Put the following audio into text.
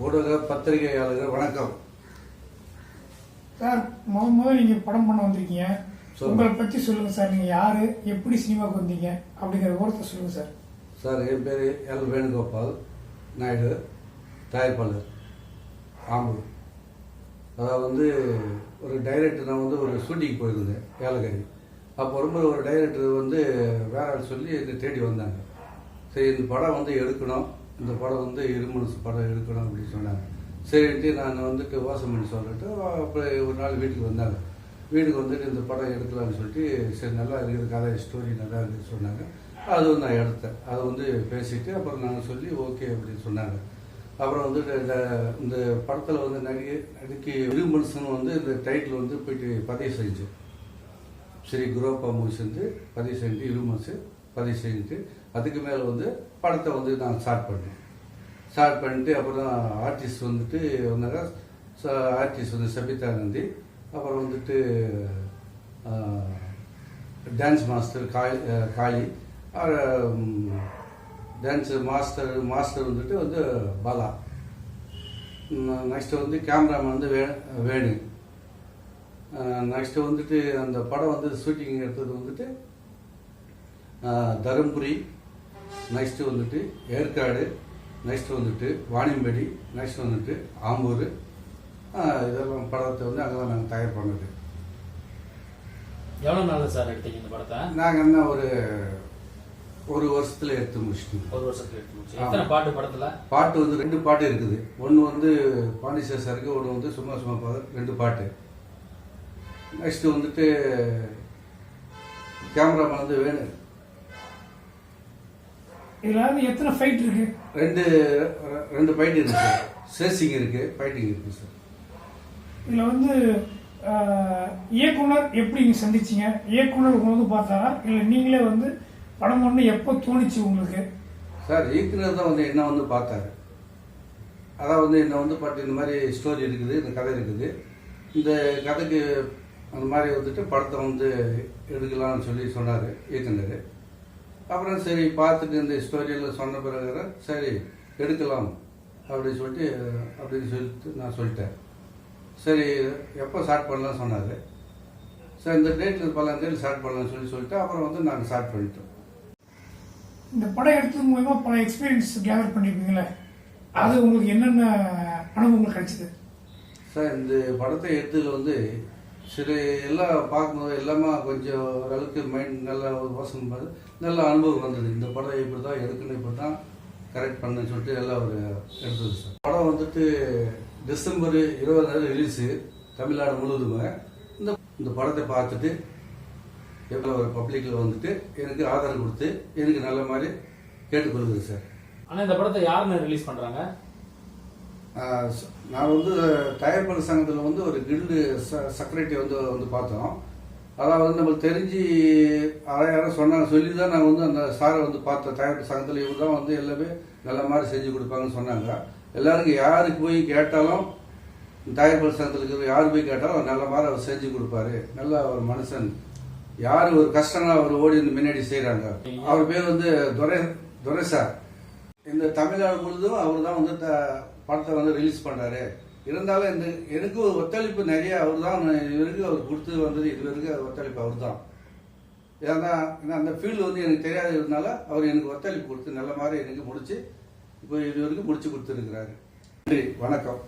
பத்திரிகையாளர்கள் வணக்கம். சார் முத முத நீங்க படம் பண்ண வந்திருக்கீங்க. உங்களை பத்தி சொல்லுங்க சார். நீங்க யாரு? எப்படி சினிமாவுக்கு வந்தீங்க? அப்படிங்கிற விவரத்தை சொல்லுங்க சார். சார் என் பேர் எல். வேணுகோபால் நாயுடு தயாரிப்பாளர் ஆம்பூர் அதாவது வந்து ஒரு டைரக்டர் நான் வந்து ஒரு ஷூட்டிங் போயிருந்தேன் ஏலகிரி. அப்போ ரொம்ப ஒரு டைரக்டர் வந்து வேற சொல்லி என்னை தேடி வந்தாங்க. சரி இந்த படம் வந்து எடுக்கணும். இந்த படம் வந்து இருமனசு படம் எடுக்கணும் அப்படின்னு சொன்னாங்க. சரின்ட்டு நான் வந்துட்டு வாசம் பண்ணி சொல்லிட்டு அப்புறம் ஒரு நாள் வீட்டுக்கு வந்தாங்க. வீட்டுக்கு வந்துட்டு இந்த படம் எடுக்கலாம்னு சொல்லிட்டு சரி நல்லா இருக்குது கதை ஸ்டோரி நல்லா இருக்குன்னு சொன்னாங்க. அது வந்து நான் எடுத்தேன். அதை வந்து பேசிட்டு அப்புறம் நாங்கள் சொல்லி ஓகே அப்படின்னு சொன்னாங்க. அப்புறம் வந்து இந்த இந்த படத்தில் வந்து நடிகை நடிக்கை விரும்பன்சன் வந்து இந்த டைட்டில் வந்து போயிட்டு பதிவு செஞ்சு ஸ்ரீ குரோப்பா மூவி செஞ்சு பதிவு செஞ்சு இருமன்ஸு பதிவு செஞ்சுட்டு அதுக்கு மேலே வந்து படத்தை வந்து நான் ஸ்டார்ட் பண்ணேன். ஸ்டார்ட் பண்ணிட்டு அப்புறம் ஆர்டிஸ்ட் வந்துட்டு வந்தாங்க. ஆர்டிஸ்ட் வந்து சபிதா நந்தி அப்புறம் வந்துட்டு dance master Kali Kali dance master master வந்துட்டு வந்து பாலா. நெக்ஸ்ட்டு வந்து கேமராமேன் வந்து வே வேணு. நெக்ஸ்ட்டு வந்துட்டு அந்த படம் வந்து ஷூட்டிங் எடுத்தது வந்துட்டு தருமபுரி நெக்ஸ்ட் வந்துட்டு ஏற்காடு நெக்ஸ்ட் வந்துட்டு வாணியம்பேடி நெக்ஸ்ட் வந்துட்டு ஆம்பூர். இதெல்லாம் படத்தை வந்து அங்கே தான் நாங்கள் தயார் பண்ணது. எவ்வளவு நாள் சார் எடுத்தீங்க இந்த படத்தை? நாங்கள் என்ன ஒரு ஒரு வருஷத்துல எடுத்து முடிச்சிட்டோம். ஒரு வருஷத்துல எடுத்து முடிச்சு. எத்தனை பாட்டு படத்துல? பாட்டு வந்து ரெண்டு பாட்டு இருக்குது. ஒன்று வந்து பாண்டிச்சேரி சாருக்கு ஒன்று வந்து சும்மா சும்மா பாதர் ரெண்டு பாட்டு. நெக்ஸ்ட் வந்துட்டு கேமராமேன் வந்து வேணும் இதுல வந்து எத்தனை ஃபைட் இருக்கு? ரெண்டு ரெண்டு ஃபைட் இருக்கு சார் சேசிங் இருக்கு ஃபைட்டிங் இருக்கு சார் இதுல வந்து இயக்குனர் எப்படி நீங்க சந்திச்சீங்க? இயக்குனர் உங்களை வந்து பார்த்தாரா? இல்ல நீங்களே வந்து படம் ஒண்ணு எப்போ தோணுச்சு உங்களுக்கு? சார் இயக்குனர் தான் வந்து என்ன வந்து பார்த்தாரு. அதான் வந்து என்ன வந்து பாட்டு இந்த மாதிரி ஸ்டோரி இருக்குது இந்த கதை இருக்குது. இந்த கதைக்கு அந்த மாதிரி வந்துட்டு படத்தை வந்து எடுக்கலாம்னு சொல்லி சொன்னார் இயக்குனர். அப்புறம் சரி பார்த்துட்டு இந்த ஸ்டோரியெல்லாம் சொன்ன பிறகு சரி எடுக்கலாம் அப்படின்னு சொல்லிட்டு அப்படின்னு சொல்லிட்டு நான் சொல்லிட்டேன். சரி எப்போ ஸ்டார்ட் பண்ணலாம் சொன்னார். சரி இந்த டேட்டில் பல்லாம் தேதி ஸ்டார்ட் பண்ணலாம்னு சொல்லி சொல்லிட்டு அப்புறம் வந்து நாங்கள் ஸ்டார்ட் பண்ணிட்டோம். இந்த படம் எடுத்தது மூலமா பல எக்ஸ்பீரியன்ஸ் கேதர் பண்ணிருப்பீங்களே. அது உங்களுக்கு என்னென்ன அனுபவங்கள் கிடைச்சது? சார் இந்த படத்தை எடுத்ததுல வந்து சரி எல்லாம் பார்க்கும்போது எல்லாமே கொஞ்சம் ஓரளவுக்கு மைண்ட் நல்லா ஒரு பார்த்து நல்ல அனுபவம் வந்தது. இந்த படம் இப்படி தான் எடுக்கணும் இப்படி தான் கரெக்ட் பண்ணுன்னு சொல்லிட்டு எல்லாம் ஒரு எடுத்தது சார். படம் வந்துட்டு டிசம்பர் இருபதாயிரம் ரிலீஸு தமிழ்நாடு முழுவதுமே. இந்த இந்த படத்தை பார்த்துட்டு எவ்வளோ ஒரு பப்ளிக்கில் வந்துட்டு எனக்கு ஆதரவு கொடுத்து எனக்கு நல்ல மாதிரி கேட்டுக்கொள்ளுது சார். ஆனால் இந்த படத்தை யாருன்னு ரிலீஸ் பண்ணுறாங்க நான் வந்து தயாரிப்பாளர் சங்கத்தில் வந்து ஒரு கில்டு செக்ரட்டரி வந்து வந்து பார்த்தோம். அதாவது வந்து நம்மளுக்கு தெரிஞ்சு யாரோ யாரும் சொன்னாங்க சொல்லி தான் நான் வந்து அந்த சாரை வந்து பார்த்தேன் தயாரிப்பு சங்கத்தில் இவங்க தான் வந்து எல்லாமே நல்ல மாதிரி செஞ்சு கொடுப்பாங்கன்னு சொன்னாங்க. எல்லாருக்கும் யாருக்கு போய் கேட்டாலும் தயாரிப்பாளர் சங்கத்தில் இருக்கிற யார் போய் கேட்டாலும் அவர் நல்ல மாதிரி அவர் செஞ்சு கொடுப்பாரு. நல்ல ஒரு மனுஷன். யார் ஒரு கஷ்டம்னா அவர் ஓடி வந்து முன்னாடி செய்கிறாங்க அவர் பேர் வந்து துரை துரை சார். இந்த தமிழ்நாடு முழுதும் அவர் தான் வந்து த- படத்தை வந்து ரிலீஸ் பண்ணுறாரு இருந்தாலும் இந்த எனக்கு ஒரு ஒத்துழைப்பு நிறைய அவர் தான் இதுவரைக்கும் அவர் கொடுத்து வந்தது இது வரைக்கும் ஒத்துழைப்பு அவர் தான் ஏன்னா ஏன்னா அந்த ஃபீல்டு வந்து எனக்கு தெரியாததுனால அவர் எனக்கு ஒத்துழைப்பு கொடுத்து நல்ல மாதிரி எனக்கு முடிச்சு இப்போ இது வரைக்கும் முடிச்சு கொடுத்துருக்கிறாரு. நன்றி வணக்கம்.